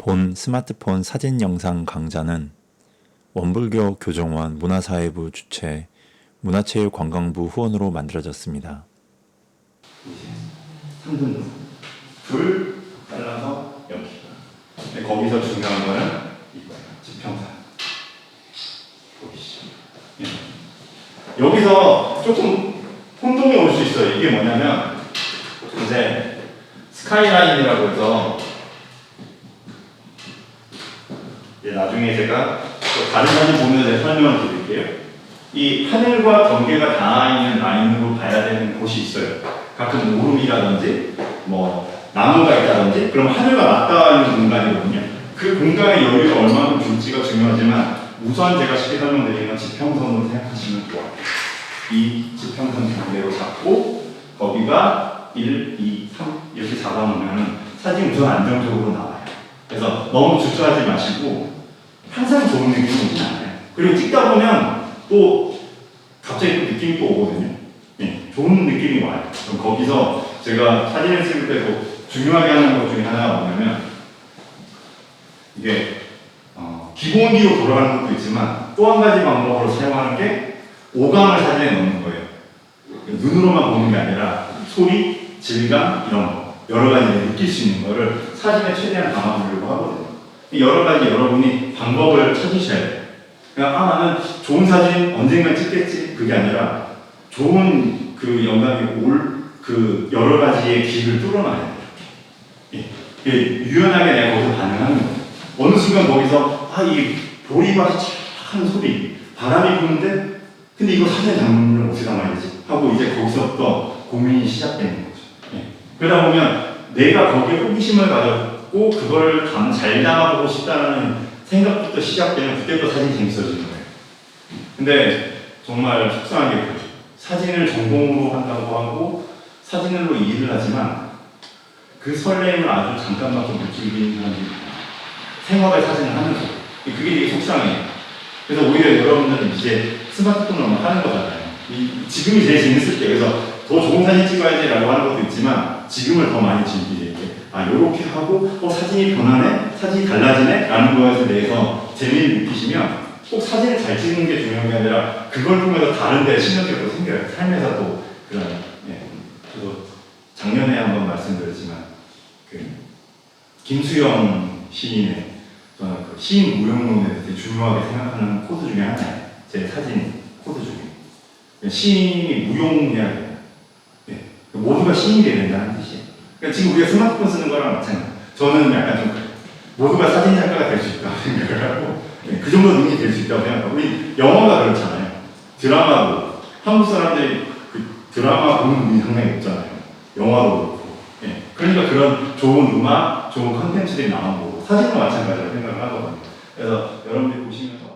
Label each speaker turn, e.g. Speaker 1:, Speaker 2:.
Speaker 1: 본 스마트폰 사진 영상 강좌는 원불교 교정원 문화사회부 주최 문화체육관광부 후원으로 만들어졌습니다.
Speaker 2: 3분 둘 잘라서 여기. 근데 거기서 중요한 거는 지평선 보이시죠? 예. 여기서 조금 혼동이 올 수 있어요. 이게 뭐냐면 이제 스카이라인이라고 해서 이제 나중에 제가 또 다른 사진 보면 제가 설명을 드릴게요 이 하늘과 경계가 닿아 있는 라인으로 봐야 되는 곳이 있어요. 가끔 오름이라든지 뭐 나무가 있다든지 그럼 하늘과 맞닿아 있는 공간이거든요. 그 공간의 여유가 얼마나 줄지가 중요하지만 우선 제가 쉽게 설명드리는 건 지평선으로 생각하시면 좋아요. 이 지평선 경계로 잡고 거기가 1, 2, 3 이렇게 잡아놓으면 사진 우선 안정적으로 나와요. 그래서 너무 주저하지 마시고 항상 좋은 느낌이 오진 않아요. 그리고 찍다 보면 또 갑자기 또 느낌이 또 오거든요. 예, 좋은 느낌이 와요. 그럼 거기서 제가 사진을 찍을 때도 중요하게 하는 것 중에 하나가 뭐냐면 이게 어, 기본기로 돌아가는 것도 있지만 또 한 가지 방법으로 사용하는 게 오감을 사진에 넣는 거예요. 눈으로만 보는 게 아니라 소리, 질감 이런 거 여러 가지 느낄 수 있는 거를 사진에 최대한 담아보려고 하거든요. 여러 가지 여러분이 방법을 찾으셔야 돼요. 그냥 아 나는 좋은 사진 언젠가 찍겠지 그게 아니라 좋은 그 영감이 올 그 여러 가지의 길을 뚫어놔야 돼요. 예. 유연하게 내가 거기서 반응하는 거예요. 어느 순간 거기서 아 이 보리밭이 촥 소리 바람이 부는데 근데 이거 사진 담으면 어떻게 담아야 되지? 하고 이제 거기서부터 고민이 시작되는 거죠. 예. 그러다 보면 내가 거기에 호기심을 가 졌고 그걸 감- 잘 담아보고 싶다는 생각부터 시작되면 그때부터 사진이 재밌어지는 거예요. 근데 정말 속상하게. 사진을 전공으로 한다고 하고 사진으로 일을 하지만 그 설렘을 아주 잠깐밖에 못 즐기는 사람들이. 생활의 사진을 하면서. 그게 되게 속상해요. 그래서 오히려 여러분들은 이제 스마트폰으로 하는 거잖아요. 이- 지금이 제일 재밌을 때 그래서 더 좋은 사진 찍어야지라고 하는 것도 있지만 지금을 더 많이 즐기게 아 요렇게 하고 어 사진이 변하네? 사진이 달라지네? 라는 거에 대해서 재미를 느끼시면 꼭 사진을 잘 찍는 게 중요한 게 아니라 그걸 통해서 다른 데 신경질도 생겨요. 삶에서도 그런 예. 저도 작년에 한번 말씀드렸지만 그 김수영 시인의 저는 그 시인 무용론에 되게 중요하게 생각하는 코드 중에 하나예요. 제 사진 코드 중에. 시인이 무용해야. 돼요 예. 모두가 시인이 된다는 뜻이에요 그러니까 지금 우리가 스마트폰 쓰는 거랑 마찬가지예요. 저는 약간 좀. 모두가 사진 작가가 될 수 있다고 생각을 하고 네, 그 정도 능력이 될 수 있다고 생각하고 우리 영화가 그렇잖아요. 드라마도 한국 사람들이 그 드라마 보는 눈이 상당히 없잖아요. 영화도 그렇고 예, 그러니까 그런 좋은 음악, 좋은 컨텐츠들이 나온 거고 사진도 마찬가지라고 생각을 하거든요. 그래서 여러분들이 보시면서